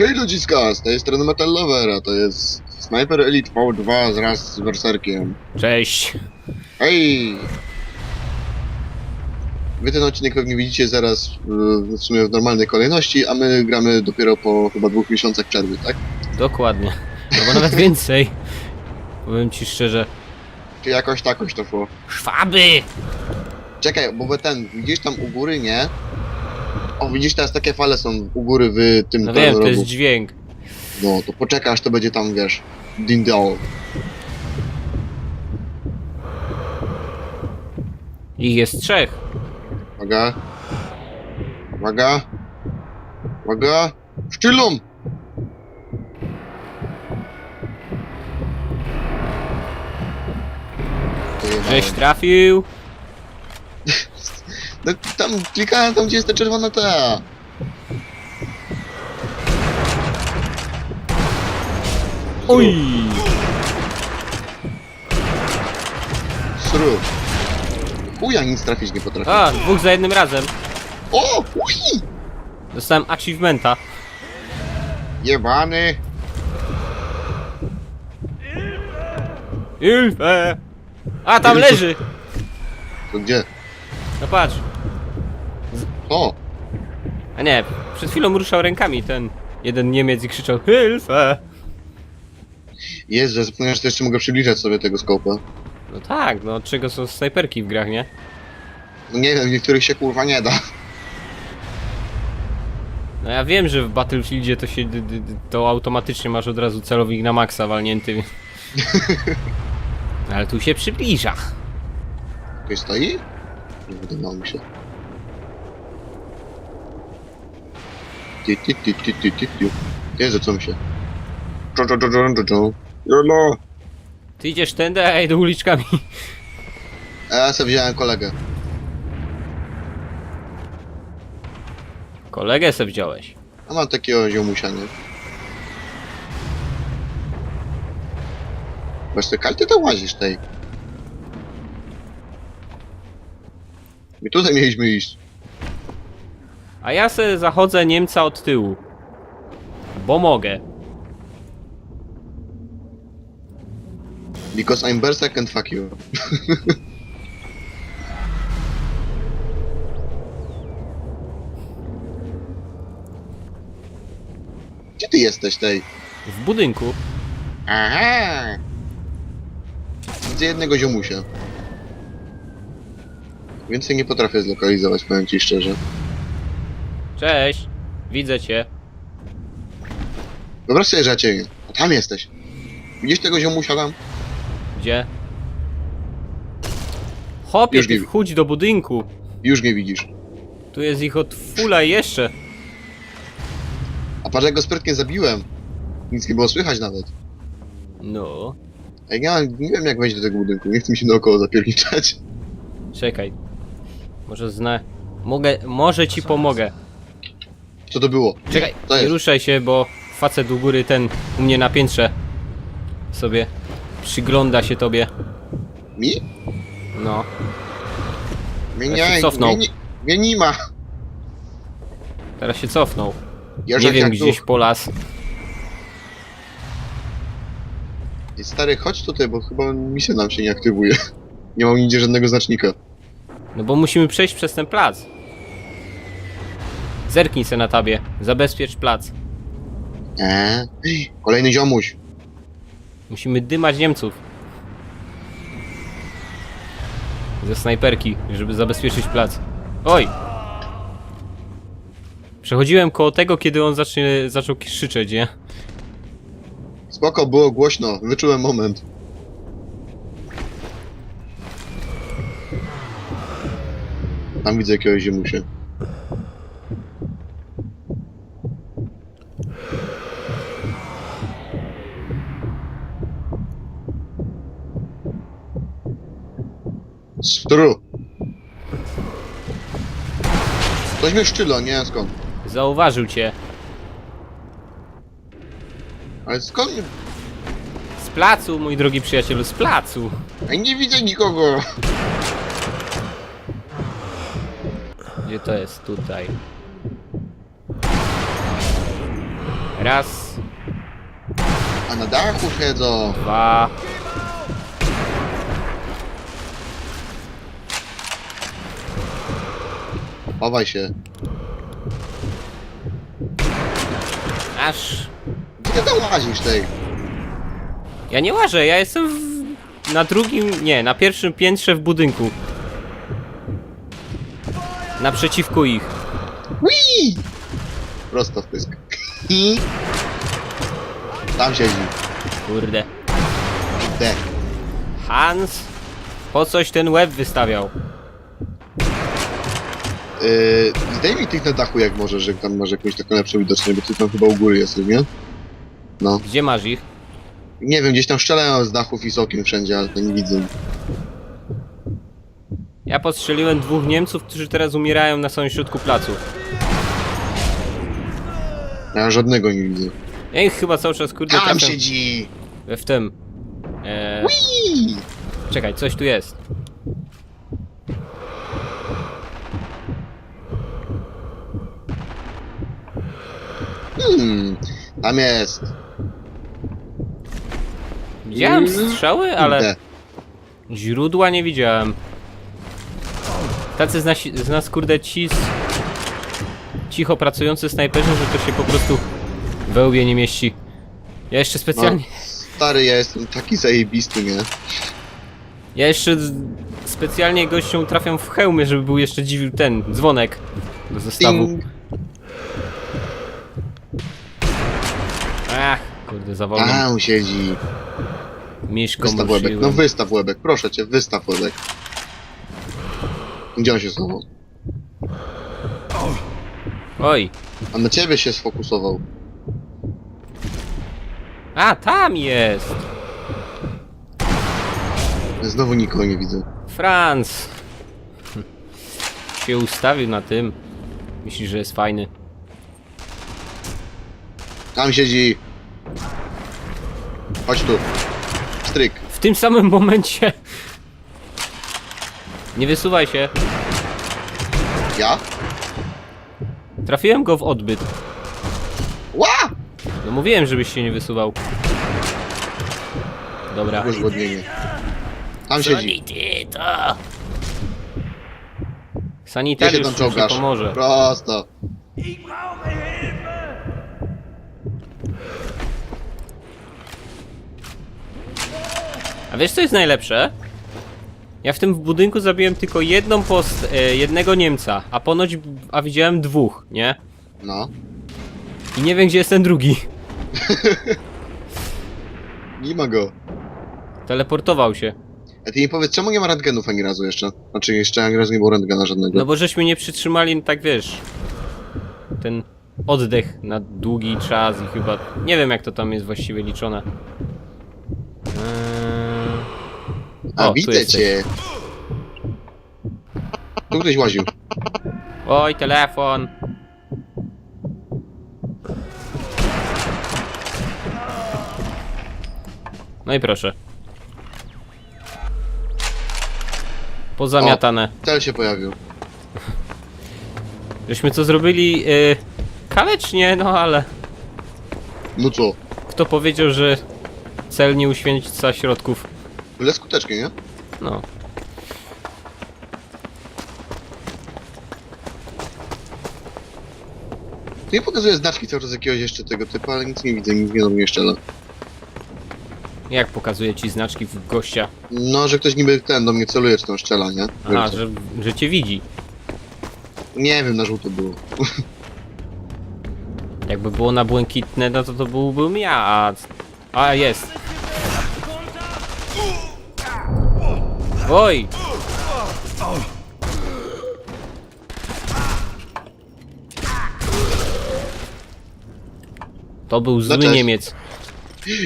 Hej ludziska, z tej strony Metal Lovera, to jest Sniper Elite V2 wraz z Berserkiem. Cześć. Hej! Wy ten odcinek pewnie widzicie zaraz y, w sumie w normalnej kolejności, a my gramy dopiero po chyba dwóch miesiącach przerwy, tak? Dokładnie. Albo nawet więcej. Powiem ci szczerze. Czy jakoś takoś to szło? Szwaby! Czekaj, bo ten, widzisz tam u góry, nie? O, widzisz teraz takie fale są u góry w tym No wiem, to jest dźwięk. No, to poczekaj aż to będzie tam, wiesz, dindał. Ich jest trzech. Uwaga. Uwaga. Uwaga. Szczylą! Żeś trafił. No, tam klikałem tam, gdzie jest ta czerwona ta. Oj! Sru. Chuja nic trafić nie potrafię. A, dwóch za jednym razem. O! Ui! Dostałem achievementa. Jebany! Ilfe! A, tam leży! To gdzie? No patrz. O! A nie, przed chwilą ruszał rękami ten jeden Niemiec i krzyczał Hilfe! Jest, że zapomniałem, że to jeszcze mogę przybliżać sobie tego skopa. No tak, no od czego są snajperki w grach, nie? No nie wiem, w niektórych się kurwa nie da. No ja wiem, że w Battlefieldzie to się d- d- d- to automatycznie masz od razu celownik na maksa walnięty. Ale tu się przybliża. Ktoś stoi? Nie wydawało mi się. Ty, ty, ty, ty, ty, ty, ty. Jezu, co mi się? Czo, czo, czo, czo, czo, czo. Jolo! Ty idziesz tędy, a ja idę uliczkami. A ja sobie wziąłem kolegę. Kolegę se wziąłeś. A mam takiego ziomusia, nie? Właśnie karty to łazisz tej. My tutaj mieliśmy iść. A ja se zachodzę Niemca od tyłu. Bo mogę. Because I'm Berserk and fuck you. Gdzie ty jesteś tej? W budynku. Aha! Widzę jednego ziomusia. Więcej nie potrafię zlokalizować, powiem ci szczerze. Cześć. Widzę cię. Wyobraź sobie, nie. A tam jesteś. Widzisz tego ziomusia tam? Gdzie? Hopie, Już ty nie- wchódź do budynku. Już nie widzisz. Tu jest ich od fula jeszcze. A patrz jak go sprytnie zabiłem. Nic nie było słychać nawet. No. Ej, ja nie wiem jak wejść do tego budynku, nie chcę mi się naokoło zapierniczać. Czekaj. Może zna... Mogę... Może ci pomogę. Co to było? Czekaj, To nie jest. ruszaj się, bo facet u góry ten u mnie na piętrze sobie przygląda się tobie. Mi? No. Mnie Ja się cofnął. nie- mnie nie ma. Teraz się cofnął. Jeżek nie wiem, jak gdzieś duch. po las. Ej, Stary, chodź tutaj, bo chyba misja nam się nie aktywuje. Nie mam nigdzie żadnego znacznika. No bo musimy przejść przez ten plac. Zerknij se na tabie. Zabezpiecz plac. Eee, kolejny ziomuś. Musimy dymać Niemców. Ze snajperki, żeby zabezpieczyć plac. Oj! Przechodziłem koło tego, kiedy on zacznie, zaczął krzyczeć, nie? Spoko, było głośno, wyczułem moment. Tam widzę jakiegoś ziomusia. Stru! Ktoś mnie szczylo, nie skąd. Zauważył cię. Ale skąd mnie... Z placu, mój drogi przyjacielu, z placu. Ej, nie widzę nikogo! Gdzie to jest? Tutaj. Raz, A na dachu siedzą. dwa. Chowaj się. Aż. Gdzie tam łazisz tej? Ja nie łażę, ja jestem w... na drugim, nie, na pierwszym piętrze w budynku. Naprzeciwko ich. Wii! Prosto w pysk. I... Tam siedzi. Kurde. De. Hans, po coś ten łeb wystawiał. Yy, zdejmij tych na dachu jak możesz, że tam masz jakąś taką lepszą widoczność, bo ty tam chyba u góry jesteś, nie? No. Gdzie masz ich? Nie wiem, gdzieś tam szczelają z dachów i z okien wszędzie, ale to nie widzę. Ja postrzeliłem dwóch Niemców, którzy teraz umierają na samym środku placu. Ja żadnego nie widzę. Ja ich chyba cały czas kurde Tam trafiam siedzi! w tym. Eee, Wii! czekaj, coś tu jest. Tam jest. Widziałem strzały, ale źródła nie widziałem. Tacy z, nasi, z nas kurde ci z... cicho pracujący snajperzy, że to się po prostu we łbie nie mieści. Ja jeszcze specjalnie... Stary, ja jestem taki zajebisty, nie? Ja jeszcze z- specjalnie gościom trafiam w hełmy, żeby był jeszcze dziwił ten dzwonek do zestawu. Ding. Ach, kurde, za wolno. Tam siedzi. Miszką Wystaw łebek. No wystaw łebek, proszę cię, wystaw łebek. Gdzie on się schował? Oj. A na ciebie się sfokusował. A, tam jest! Znowu nikogo nie widzę. Franz! Się ustawił na tym. Myślisz, że jest fajny. Tam siedzi. Chodź tu. Stryk. W tym samym momencie... Nie wysuwaj się. Ja? Trafiłem go w odbyt. Ła! No mówiłem, żebyś się nie wysuwał. Dobra. Uzgodnienie. Tam siedzi. Sanity, to... Sanitariusz tam mi czołgasz? pomoże. Prosto. A wiesz co jest najlepsze? Ja w tym budynku zabiłem tylko jedną post... E, jednego Niemca, a ponoć... a widziałem dwóch, nie? No. I nie wiem gdzie jest ten drugi. Nie ma go. Teleportował się. A ty mi powiedz, czemu nie ma rentgenów ani razu jeszcze? Znaczy jeszcze ani razu nie było rentgena żadnego. No bo żeśmy nie przytrzymali, tak wiesz... Ten oddech na długi czas i chyba... Nie wiem jak to tam jest właściwie liczone. Eee... A, o, tu widzę jesteś. cię. Tu ktoś łaził. Oj, telefon! No i proszę. Pozamiatane. Cel się pojawił. Żeśmy co zrobili yy, kalecznie, no ale No co? kto powiedział, że cel nie uświęca środków? Byle skutecznie, nie? No. Tu nie pokazuje znaczki cały czas jakiegoś jeszcze tego typu, ale nic nie widzę, nic nie do mnie szczela. Jak pokazuje ci znaczki w gościa? No, że ktoś niby ten do mnie celuje, czy tam strzela, nie? Aha, że, że cię widzi. Nie wiem, na żółto było. Jakby było na błękitne, no to to byłbym ja, a... A, jest. Oj! To był zły cześć. Niemiec.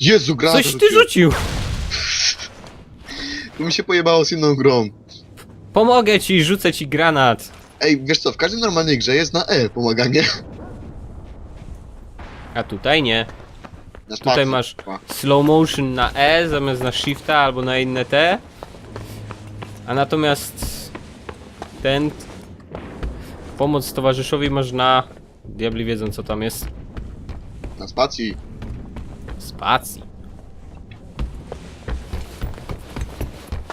Jezu, gra Coś ty rzucił! To mi się pojebało z inną grą. Pomogę ci, rzucę ci granat. Ej, wiesz co, w każdej normalnej grze jest na E pomaganie. A tutaj nie. Na Tutaj masz slow motion na E zamiast na shifta albo na inne T. A natomiast ten pomoc towarzyszowi masz na diabli wiedzą co tam jest. Na spacji. Spacji.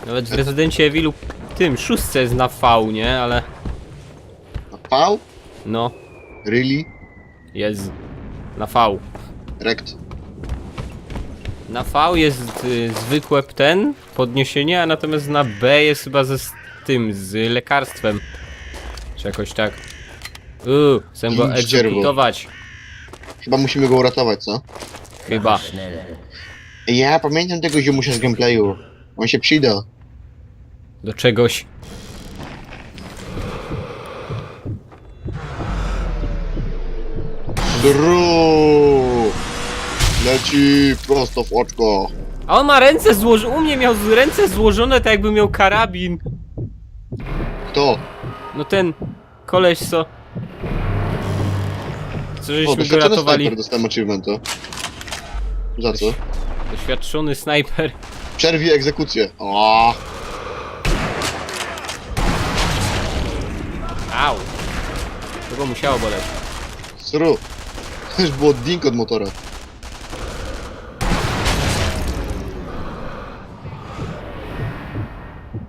Nawet w rezydencie Evilu tym szóstce jest na V, nie? Ale Na V? no, Really? jest na V. Rekt. Na V jest y, zwykłe ten podniesienie, a natomiast na B jest chyba ze s- tym, z lekarstwem. Czy jakoś tak. Uuu, chcę go ścierwo. egzekutować. Chyba musimy go uratować, co? Chyba. Ja pamiętam tego ziomusia z gameplayu. On się przyda. Do czegoś. Leci prosto w oczko. A on ma ręce złożone. U mnie miał z- ręce złożone tak jakby miał karabin. Kto? No ten koleś co. Co O, żeśmy go doświadczony ratowali. sniper dostałem achievementa. Za co? Doświadczony snajper. Przerwij egzekucję. O, Au. To go musiało boleć. sru. To już było ding od motora.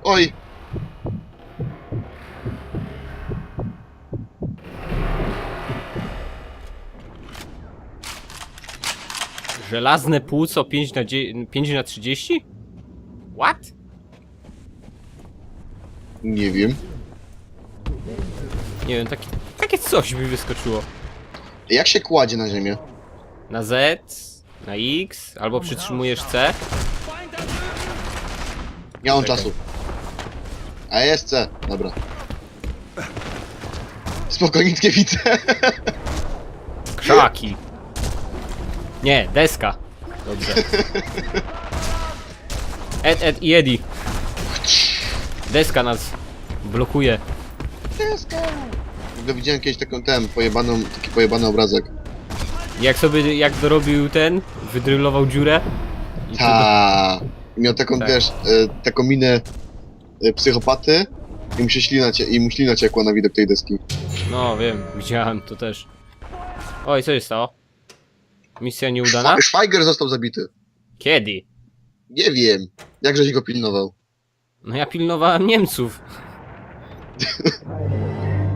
Oj, Żelazne płuco 5 na, dzie- 5 na 30? What? nie wiem. Nie wiem, takie, takie coś mi wyskoczyło. Jak się kładzie na ziemię? Na Z, na X, albo przytrzymujesz C. Nie mam Czekaj. czasu. A jest C. Dobra. Spokojnie, nie widzę. Krzaki. Nie, deska. Dobrze. Ed, Ed i Edi. Deska nas blokuje. W ogóle widziałem kiedyś taką ten, pojebaną, taki pojebany obrazek. Jak sobie, jak dorobił ten, wydrylował dziurę. I to. Ta. Miał taką, Tak. wiesz, e, taką minę e, psychopaty i mu się ślina, cie, i mu ślina ciekła na widok tej deski. No wiem, widziałem to też. Oj, co się stało? Misja nieudana? Szwa- Schweiger został zabity. Kiedy? Nie wiem. Jak żeś go pilnował? No ja pilnowałem Niemców.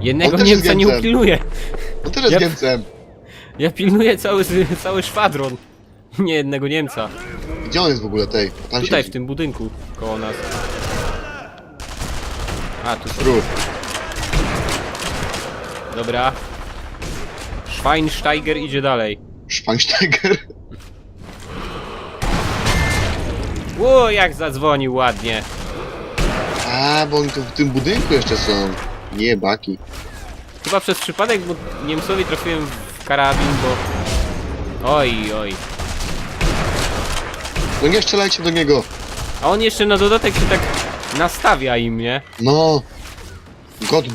Jednego On też jest Niemca nie Niemcem. upilnuję. On też jest Ja- Niemcem. Ja pilnuję cały, cały szwadron. Nie jednego Niemca. Gdzie on jest w ogóle tej? Tam Tutaj w siedzi. tym budynku koło nas. A, tu są. Dobra. Schweinsteiger idzie dalej. Schweinsteiger. Ło, jak zadzwonił ładnie. A, bo oni tu w tym budynku jeszcze są. Nie, baki. Chyba przez przypadek, bo Niemcowi trafiłem w karabin, bo... Oj, oj. No nie strzelajcie do niego. A on jeszcze na dodatek się tak nastawia im, nie? No. God.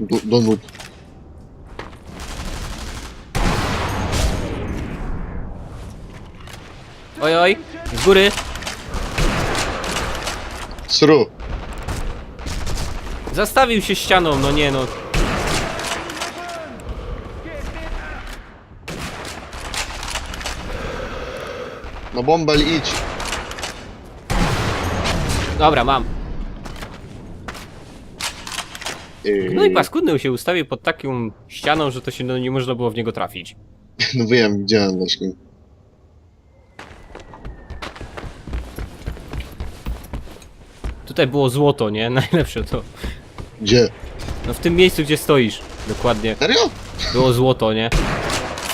Do, donut. Oj, oj. Z góry. Sru. Zastawił się ścianą, no nie no. No bombel idź. Dobra, mam. Yy, No i paskudny się ustawił pod taką ścianą, że to się no, nie można było w niego trafić. No wiem, widziałem właśnie. Tutaj było złoto, nie? Najlepsze to. Gdzie? No w tym miejscu, gdzie stoisz. Dokładnie. Serio? Było złoto, nie?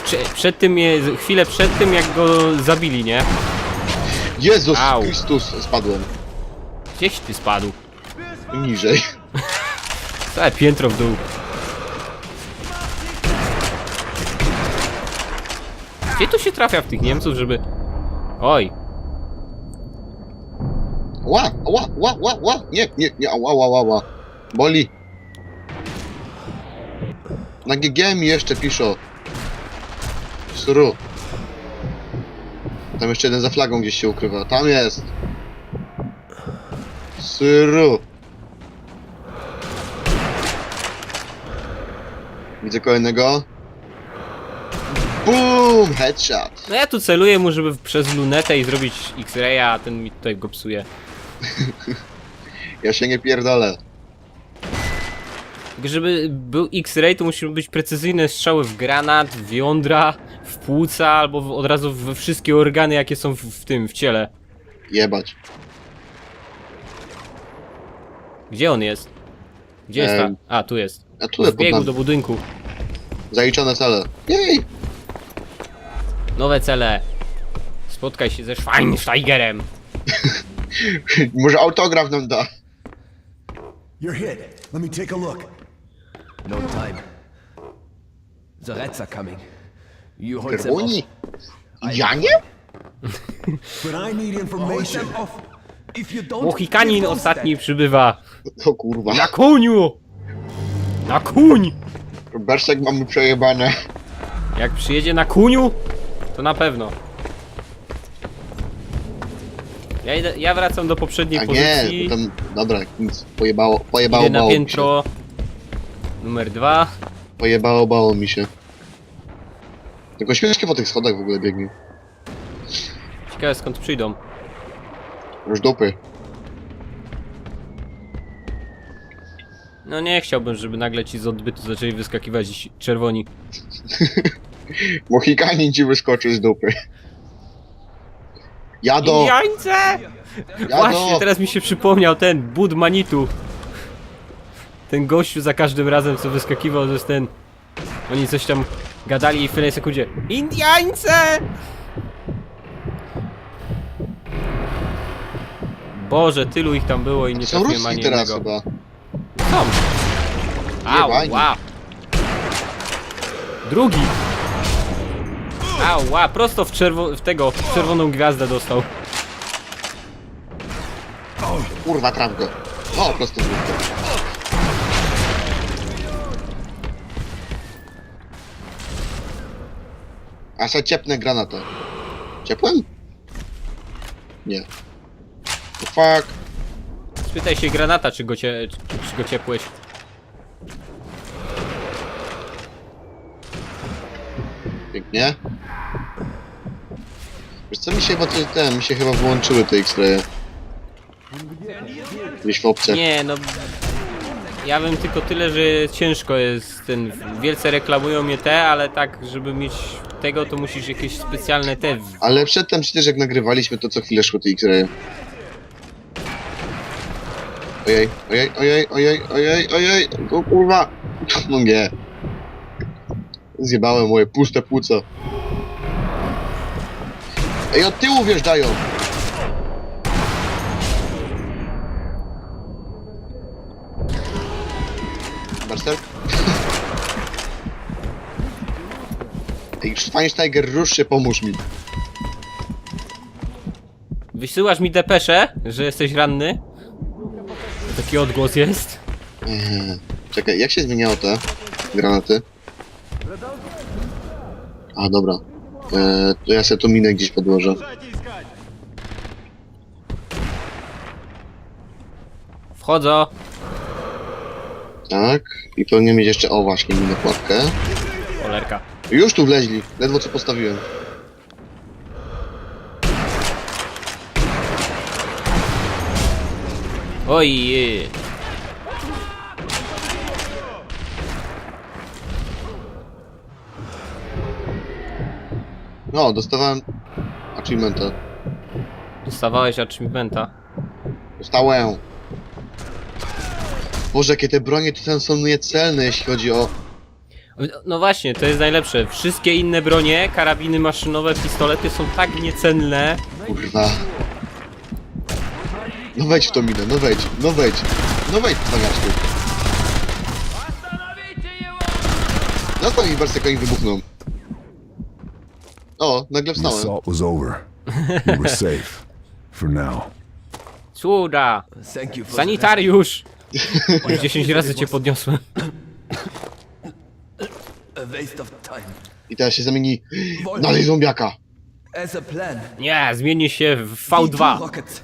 Prze przed tym, je, chwilę przed tym, jak go zabili, nie? Jezus Au. Chrystus, spadłem. Gdzieś ty spadł. Niżej. Całe piętro w dół. Gdzie tu się trafia w tych Niemców, żeby... Oj, Ła, ła, ła, ła, ła. Nie, nie, nie, ła, ła, ła, ła. Boli. Na GG mi jeszcze piszą. Sru. Tam jeszcze jeden za flagą gdzieś się ukrywa. Tam jest. Sru. Widzę kolejnego. Boom! Headshot! No ja tu celuję mu, żeby przez lunetę i zrobić X-raya, a ten mi tutaj go psuje. Ja się nie pierdolę. Tylko Żeby był X-ray, to musi być precyzyjne strzały w granat, w jądra, w płuca, albo w, od razu we wszystkie organy, jakie są w, w tym, w ciele. Jebać. Gdzie on jest? Gdzie jest Em, ta? A, tu jest. A tu jest pod Wbiegł nami. do budynku. Zaliczone cele. Jej! Nowe cele. Spotkaj się ze Schweinsteigerem. Może autograf nam da. You're hit. Let me take a look. No time. The rats are coming. You hold them off. Czerwoni? Ja nie? But I need Hold information. them off. Both ostatni przybywa. O kurwa. Na koniu! Na kuń! Berszek mamy przejebane. Jak przyjedzie na kuniu, to na pewno. Ja, idę, ja wracam do poprzedniej A nie, pozycji. to tam... Dobra, nic. Pojebało, pojebało Idę na bało mi się. piętro numer dwa. Pojebało bało mi się. Tylko śmiesznie po tych schodach w ogóle biegnie. Ciekawe skąd przyjdą. Już dupy. No nie chciałbym, żeby nagle ci z odbytu zaczęli wyskakiwać czerwoni. Mohikanin ci wyskoczył z dupy. Jado! Indiańce! Właśnie, teraz mi się przypomniał ten Bud Manitu. Ten gościu za każdym razem, co wyskakiwał, to jest ten... Oni coś tam gadali i w pewnej sekundzie Indiańce! Boże, tylu ich tam było i nie Są trafiłem ruski ani teraz jednego. chyba. Są! Au, Jebani. wow. Drugi! Au, wow, prosto w, czerwo w tego, w czerwoną gwiazdę dostał. Kurwa, traf go. O, prosto w. A se ciepnę granatę. Ciepłem? Nie. Fuck? Spytaj się granata, czy go, cie, czy, czy go ciepłeś. Pięknie. Wiesz co, mi się chyba te, ten, mi się chyba wyłączyły te X-raye. Gdzieś w opcjach. Nie, no... Ja wiem tylko tyle, że ciężko jest ten... Wielce reklamują mnie te, ale tak, żeby mieć tego, to musisz jakieś specjalne te... w- Ale przedtem przecież jak nagrywaliśmy, to co chwilę szły te X-raye. Ojej, ojej, ojej, ojej, ojej, ojej, o kurwa. No nie. Zjebałem moje puste płuca. Ej, od tyłu wjeżdżają. Berserk? Ej, Schweinsteiger, rusz się, pomóż mi. Wysyłasz mi depeszę, że jesteś ranny? Taki odgłos jest. Eee, Czekaj, jak się zmieniało te granaty? A, dobra. Eee, to ja sobie tu minę gdzieś podłożę. Wchodzę. Tak. I powinien mieć jeszcze, o właśnie, minę kładkę. Cholerka. Już tu wleźli, ledwo co postawiłem. Oj. No, dostawałem achievementa. Dostawałeś achievementa. Dostałem. Boże, jakie te bronie to są niecelne, jeśli chodzi o... No właśnie, to jest najlepsze. Wszystkie inne bronie, karabiny maszynowe, pistolety są tak niecenne. Kurwa. No wejdź w tą minę, no wejdź, no wejdź. No wejdź, cwaniaczku. Zostaw mi wersję, jak oni wybuchną. O, nagle The wstałem. assault was over. We were safe. For now. Cuda! Sanitariusz! 10 razy cię podniosłem. a waste of time. I teraz się zamieni... Dalej zombiaka. As a plan. Nie, zmieni się w V2 V2. rockets.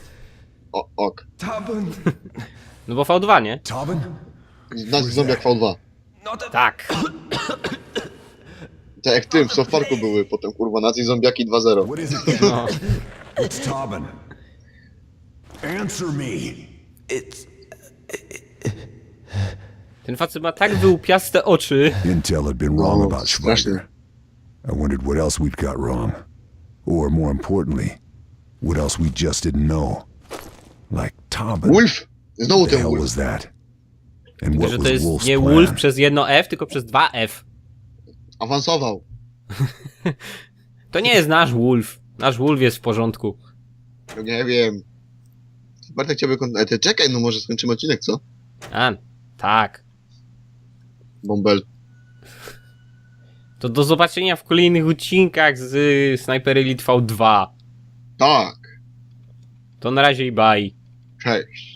O, ok. Tarbon. No bo V2, nie? Tobin? Znasz zombiak V2. Not a Tak. Tak jak w tym, w South Parku były potem, kurwa, nazi zombiaki 2.0. What is it then? No. It's Tobin. Answer me. It's. Ten facet ma tak wyłupiaste oczy. Intel had been wrong No, about. Schweiger. I wondered what else we'd got wrong. Or more importantly, what else we just didn't know. Like Tobin. Wolf! Znowu What the ten hell Wolf. was that? And what Że was to jest Wolf's nie plan? Wolf przez jedno F, tylko przez dwa F. Awansował. To nie jest nasz Wolf. Nasz Wolf jest w porządku. No nie wiem. Bartek chciałby kon... E, ty czekaj, no może skończymy odcinek, co? A, tak. Bombel. To do zobaczenia w kolejnych odcinkach z y, Sniper Elite V2. Tak. To na razie i bye. Cześć.